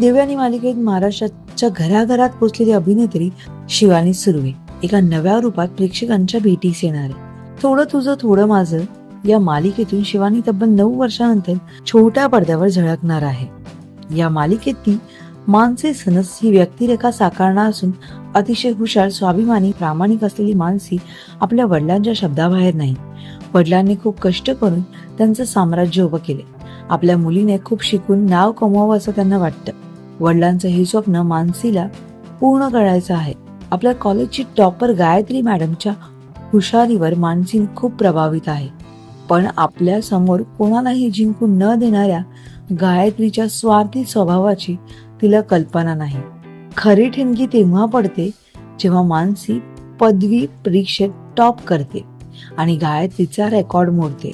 दिव्यानी मालिकेत महाराष्ट्राच्या घराघरात पोचलेली अभिनेत्री शिवानी सुर्वे एका नव्या रूपात प्रेक्षकांच्या भेटीस येणार आहे. थोडं तुझं थोडं माझं या मालिकेतून शिवानी तब्बल नऊ वर्षानंतर छोट्या पडद्यावर झळकणार आहे. या मालिकेत ती मानसी सनस ही व्यक्तिरेखा साकारणार असून अतिशय हुशार स्वाभिमानी प्रामाणिक असलेली मानसी आपल्या वडिलांच्या शब्दाबाहेर नाही. वडिलांनी खूप कष्ट करून त्यांचं साम्राज्य उभं केले. आपल्या मुलीने खूप शिकून नाव कमवावं असं त्यांना वाटतं. वडिलांचं हे स्वप्न मानसीला पूर्ण करायचं आहे. आपल्या कॉलेजची टॉपर गायत्री मॅडमच्या हुशारीवर मानसी खूप प्रभावित आहे. पण आपल्यासमोर कोणालाही जिंकून न देणाऱ्या गायत्रीच्या स्वार्थी स्वभावाची तिला कल्पना नाही. खरी ठिणगी तेव्हा पडते जेव्हा मानसी पदवी परीक्षेत टॉप करते आणि गायत्रीचा रेकॉर्ड मोडते.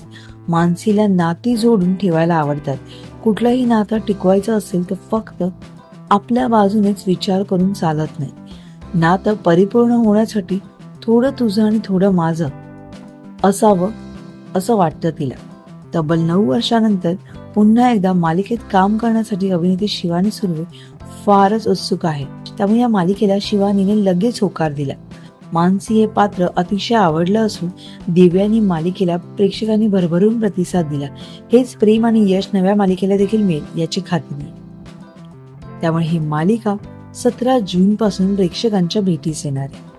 मानसीला नाती जोडून ठेवायला आवडतात. कुठलंही नातं टिकवायचं असेल तर फक्त आपल्या बाजूनेच विचार करून चालत नाही. नातं परिपूर्ण होण्यासाठी थोडं तुझं आणि थोडं माझं असावं असं वाटतं तिला. तब्बल नऊ वर्षानंतर पुन्हा एकदा मालिकेत काम करण्यासाठी अभिनेत्री शिवानी सुर्वे फारच उत्सुक आहे. त्यामुळे या मालिकेला शिवानीने लगेच होकार दिला. मानसी हे पात्र अतिशय आवडलं असून दिव्यानी मालिकेला प्रेक्षकांनी भरभरून प्रतिसाद दिला. हेच प्रेम आणि यश नव्या मालिकेला देखील मिळेल याची खात्री नाही. त्यामुळे ही मालिका सतरा जून पासून प्रेक्षकांच्या भेटीस येणार आहे.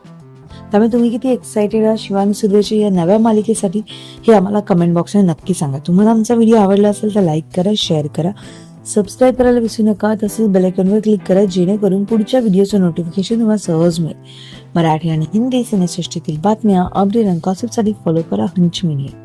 त्यामुळे तुम्ही किती एक्सायटेड आहात शिवानी सुर्वेच्या या नव्या मालिकेसाठी हे आम्हाला कमेंट बॉक्समध्ये नक्की सांगा. तुम्हाला आमचा व्हिडिओ आवडला असेल तर लाईक करा शेअर करा. सबस्क्राईब करायला विसरू नका तसेच बेलायकॉनवर क्लिक करा जेणेकरून पुढच्या व्हिडिओचं नोटिफिकेशन तुम्हाला सहज मिळेल. मराठी आणि हिंदी सिनेसृष्टीतील बातम्या अपडेट आणि gossip साठी फॉलो करा हंच मीडिया